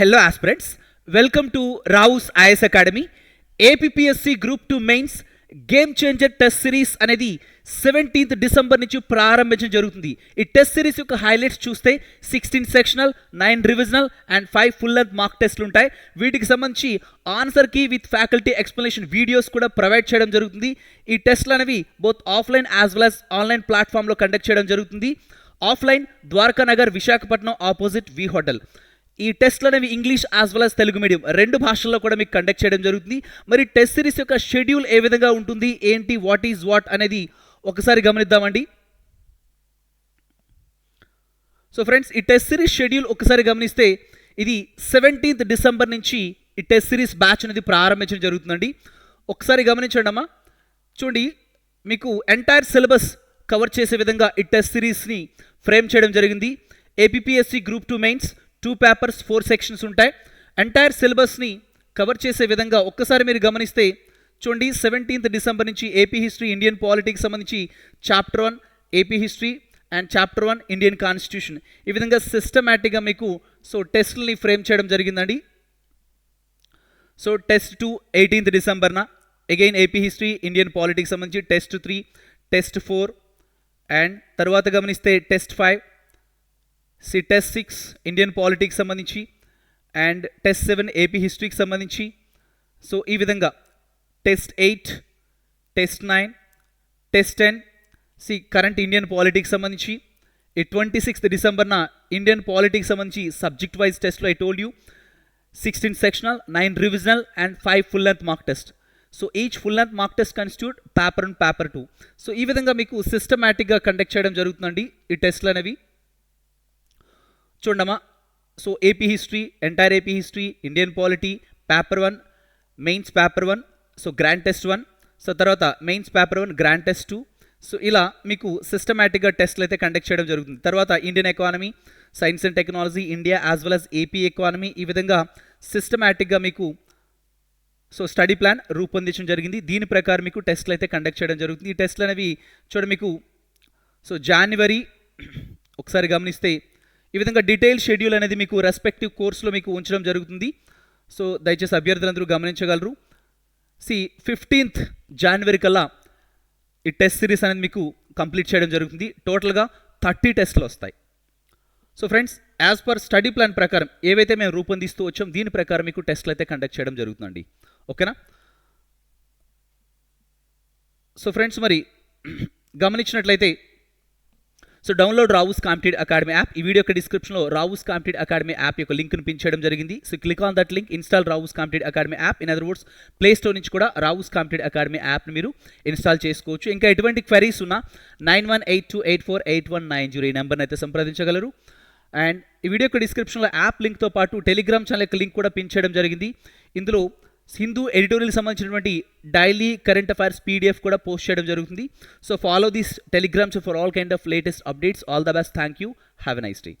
Hello aspirants welcome to Rao's IAS academy APPSC group two mains game changer test series అనేది seventeenth December నుంచి ప్రారంభించడం జరుగుతుంది. ఈ test series యొక్క highlights చూస్తే sixteen sectional nine revisional and five full length mark టెస్ట్లు ఉంటాయి. వీటికి సంబంధించి answer key with faculty explanation videos కూడా ప్రొవైడ్ చేయడం జరుగుతుంది. ఈ టెస్ట్లు అనేవి both offline as well as online ప్లాట్ఫామ్లో కండక్ట్ చేయడం జరుగుతుంది. Offline Dwaraka Nagar Visakhapatnam opposite V hotel ఈ టెస్ట్లు అనేవి English as well as Telugu medium రెండు భాషల్లో కూడా మీకు కండక్ట్ చేయడం జరుగుతుంది. మరి టెస్ట్ సిరీస్ యొక్క షెడ్యూల్ ఏ విధంగా ఉంటుంది? ఏంటి? వాట్ ఈజ్ వాట్ అనేది ఒకసారి గమనిద్దామండి. సో ఫ్రెండ్స్ ఈ టెస్ట్ సిరీస్ షెడ్యూల్ ఒకసారి గమనిస్తే ఇది సెవెంటీన్త్ డిసెంబర్ నుంచి ఈ టెస్ట్ సిరీస్ బ్యాచ్ అనేది ప్రారంభించడం జరుగుతుందండి. ఒకసారి గమనించండి అమ్మా. చూడండి మీకు ఎంటైర్ సిలబస్ కవర్ చేసే విధంగా ఈ టెస్ట్ సిరీస్ని ఫ్రేమ్ చేయడం జరిగింది. APPSC group two mains two papers four sections ఉంటాయి. ఎంటైర్ సిలబస్ని కవర్ చేసే విధంగా ఒక్కసారి మీరు గమనిస్తే చూడండి సెవెంటీన్త్ డిసెంబర్ నుంచి ఏపీ హిస్టరీ ఇండియన్ పాలిటిక్స్ సంబంధించి chapter one AP history and chapter one Indian constitution ఈ విధంగా సిస్టమేటిక్గా మీకు సో టెస్ట్ని ఫ్రేమ్ చేయడం జరిగిందండి. So test two eighteenth డిసెంబర్న again AP history Indian politics సంబంధించి test three test four and తర్వాత గమనిస్తే test five see test six Indian politics సంబంధించి అండ్ టెస్ట్ సెవెన్ ఏపీ హిస్టరీకి సంబంధించి. సో ఈ విధంగా test eight test nine test ten see current Indian politics సంబంధించి. ఈ ట్వంటీ సిక్స్త్ డిసెంబర్న ఇండియన్ పాలిటిక్స్ సంబంధించి సబ్జెక్ట్ వైజ్ టెస్ట్లో I told you. Sixteen sectional nine revisional and five full length mark test. So each full length mark test constitute paper and paper two. So ఈ విధంగా మీకు సిస్టమేటిక్గా conduct చేయడం జరుగుతుందండి ఈ టెస్ట్లు అనేవి చూడమ్మా so AP history entire AP history Indian polity paper one mains paper one so grand test one so తర్వాత mains paper one grand test two so ఇలా మీకు సిస్టమేటిక్గా టెస్ట్లు అయితే కండక్ట్ చేయడం జరుగుతుంది. తర్వాత Indian economy science and technology India as well as AP economy ఈ విధంగా సిస్టమేటిక్గా మీకు సో స్టడీ ప్లాన్ రూపొందించడం జరిగింది. దీని ప్రకారం మీకు టెస్ట్లు అయితే కండక్ట్ చేయడం జరుగుతుంది. ఈ టెస్ట్లు అనేవి చూడ మీకు సో జనవరి ఒకసారి గమనిస్తే ఈ విధంగా డీటెయిల్ షెడ్యూల్ అనేది మీకు రెస్పెక్టివ్ కోర్సులో మీకు ఉంచడం జరుగుతుంది. సో దయచేసి అభ్యర్థులందరూ గమనించగలరు. సి ఫిఫ్టీన్త్ జనవరి కల్లా ఈ టెస్ట్ సిరీస్ అనేది మీకు కంప్లీట్ చేయడం జరుగుతుంది. టోటల్గా థర్టీ టెస్ట్లు వస్తాయి. So friends as per study plan ప్రకారం ఏవైతే మేము రూపొందిస్తూ వచ్చాం దీని ప్రకారం మీకు టెస్ట్లు అయితే కండక్ట్ చేయడం జరుగుతుందండి. ఓకేనా? సో ఫ్రెండ్స్ మరి గమనించినట్లయితే so download Rau's compete academy app ఈ వీడియో యొక్క డిస్క్రిప్షన్లో రావుస్ కాంపిటేట్ అకాడమీ యాప్ యొక్క లింక్ను పెంచడం జరిగింది. So click on that link install Rau's compete academy app in other words play store నుంచి కూడా రావుస్ కాంపిటేట్ అకాడమీ యాప్ని మీరు ఇన్స్టాల్ చేసుకోవచ్చు. ఇంకా ఎటువంటి క్వరీస్ ఉన్నా nine one eight two eight four eight one nine zero ఈ నెంబర్ని అయితే సంప్రదించగలరు. అండ్ ఈ వీడియో యొక్క డిస్క్రిప్షన్లో యాప్ లింక్తో పాటు టెలిగ్రామ్ ఛానల్ యొక్క లింక్ కూడా పిన్ చేయడం జరిగింది. ఇందులో హిందూ ఎడిటోరియల్ సంబంధించినటువంటి డైలీ కరెంట్ అఫైర్స్ పీడిఎఫ్ కూడా పోస్ట్ చేయడం జరుగుతుంది. So follow this Telegrams for all kind of latest updates all the best thank you have a nice day